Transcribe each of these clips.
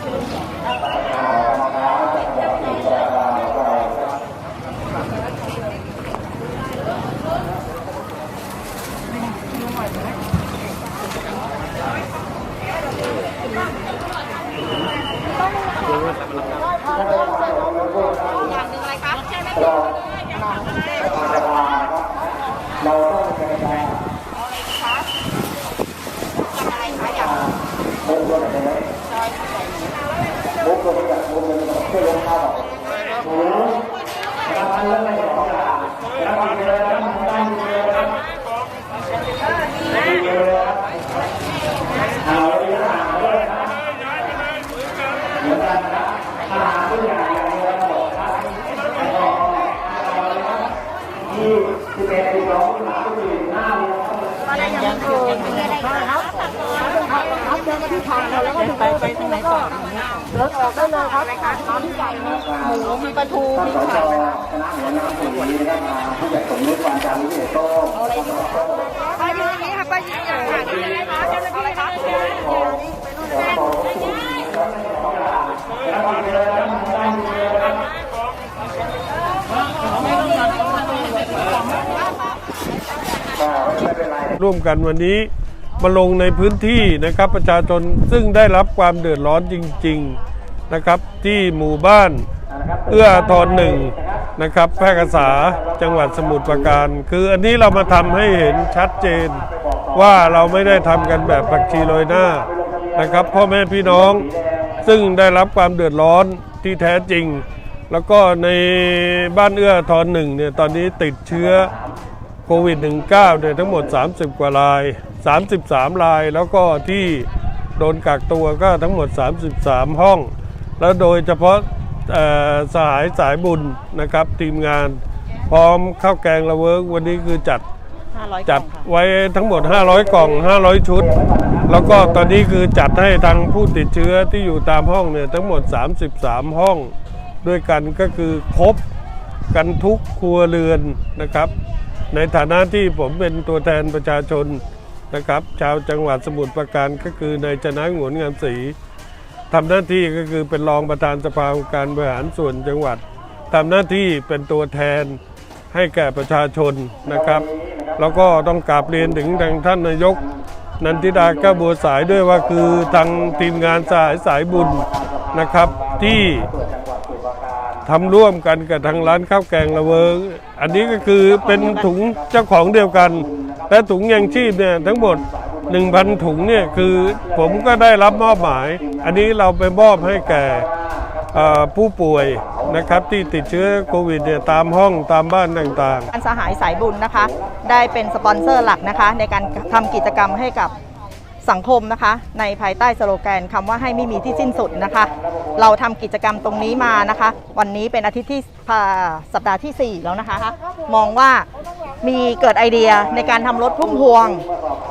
อย่างหนึ่งอะไรครับใช่ไหม เดินออกได้เลยครับตามที่ไก่หมูมีปลาทูมีไข่ป้ายืนอย่างนี้ค่ะป้ายืนอย่างนี้ค่ะยืนอะไรคะเจ้าหน้าที่คะร่วมกันวันนี้มาลงในพื้นที่นะครับประชาชนซึ่งได้รับความเดือดร้อนจริง ๆ นะครับที่หมู่บ้านเอื้ออาทหนึ่งนะครับแพร่กษาจังหวัดสมุทรปราการ คืออันนี้เรามาทำให้เห็นชัดเจนว่าเราไม่ได้ทำกันแบบผักชีโรยหน้านะครับ พ่อแม่พี่น้องซึ่งได้รับความเดือดร้อนที่แท้จริง แล้วก็ในบ้านเอื้ออาทหนึ่งเนี่ยตอนนี้ติดเชื้อโควิด -19 เนี่ยทั้งหมด 30 กว่าราย 33 ราย แล้วก็ที่โดนกักตัวก็ทั้งหมด 33 ห้อง แล้วโดยเฉพาะเอ่อสหายสายบุญนะครับ ทีมงาน พร้อมข้าวแกงละเวิร์กวันนี้คือจัด500จัดกล่องค่ะไว้ทั้งหมด 500 กล่อง 500 ชุด แล้วก็ตอนนี้คือจัดให้ทางผู้ติดเชื้อที่อยู่ตามห้องเนี่ยทั้งหมด 33 ห้อง ด้วยกันก็คือครบกันทุกครัวเรือนนะครับ ในฐานะที่ผมเป็นตัวแทนประชาชนนะครับ ชาวจังหวัดสมุทรปราการก็คือนายชนะหงวนงามศรี ทำหน้าที่ก็คือเป็นรองประธานสภาองค์การบริหารส่วนจังหวัดทำหน้าที่เป็นตัวแทนให้แก่ประชาชนนะครับ แล้วก็ต้องกราบเรียนถึงทางท่านนายก นันทิดาก้วบัวสายด้วยว่าคือทางทีมงานสายสายบุญนะครับ ที่ทำร่วมกันกับทางร้านข้าวแกงละเวิงอันนี้ก็คือเป็นถุงเจ้าของเดียวกัน และถุงยังชีพเนี่ยทั้งหมด 1,000 ถุงเนี่ยคือผมก็ได้รับมอบหมาย อันนี้เราไปมอบให้แก่ผู้ป่วยนะครับที่ติดเชื้อโควิดเนี่ยตามห้องตามบ้านต่างๆการสหายสายบุญนะคะ ได้เป็นสปอนเซอร์หลักนะคะ ในการทำกิจกรรมให้กับสังคมนะคะ ในภายใต้สโลแกนคำว่าให้ไม่มีที่สิ้นสุดนะคะ เราทำกิจกรรมตรงนี้มานะคะ วันนี้เป็นอาทิตย์ที่สัปดาห์ที่ 4 แล้วนะคะ มองว่ามีเกิดไอเดียในการทำรถพุ่มพวง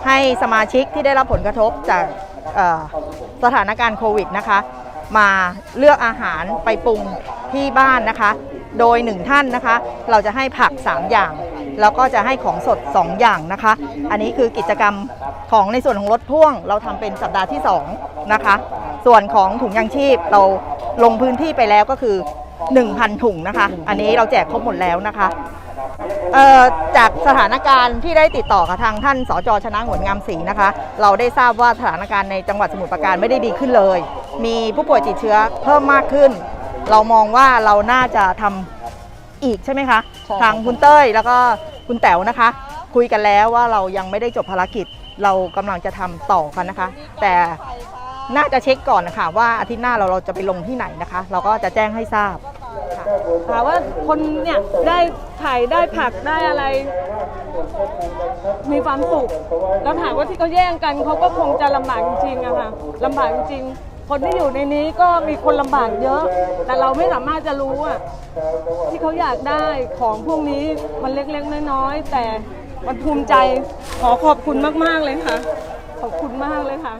ให้สมาชิกที่ได้รับผลกระทบจากสถานการณ์โควิดนะคะ มาเลือกอาหารไปปรุงที่บ้านนะคะ โดยหนึ่งท่านนะคะ เราจะให้ผัก 3 อย่าง แล้วก็จะให้ของสด 2 อย่างนะคะ อันนี้คือกิจกรรมของในส่วนของรถพ่วง เราทำเป็นสัปดาห์ที่ 2 นะคะ ส่วนของถุงยางชีพเราลงพื้นที่ไปแล้วก็คือ 1,000 ถุงนะคะ อันนี้เราแจกครบหมดแล้วนะคะ จากสถานการณ์ที่ได้ติดต่อกับทางท่านสจชนะหวนงามศรีนะคะ เราได้ทราบว่าสถานการณ์ในจังหวัดสมุทรปราการไม่ได้ดีขึ้นเลย มีผู้ป่วยติดเชื้อเพิ่มมากขึ้น เรามองว่าเราน่าจะทำอีกใช่ไหมคะทางคุณเต้ยแล้วก็คุณแต๋วนะคะ คุยกันแล้วว่าเรายังไม่ได้จบภารกิจ เรากำลังจะทำต่อกันนะคะ แต่น่าจะเช็คก่อนนะคะว่าอาทิตย์หน้าเราเราจะไปลงที่ไหนนะคะ เราก็จะแจ้งให้ทราบ ถามว่าคนเนี่ยได้ไข่ได้ผักได้อะไร มีความสุขแล้วถามว่าที่เขาแย่งกันเขาก็คงจะลำบากจริงๆอะค่ะลำบากจริงคนที่อยู่ในนี้ก็มีคนลำบากเยอะ แต่เราไม่สามารถจะรู้อะที่เขาอยากได้ของพวกนี้มันเล็กๆน้อยๆแต่มันภูมิใจขอขอบคุณมากๆเลยค่ะ ขอบคุณมากเลยค่ะ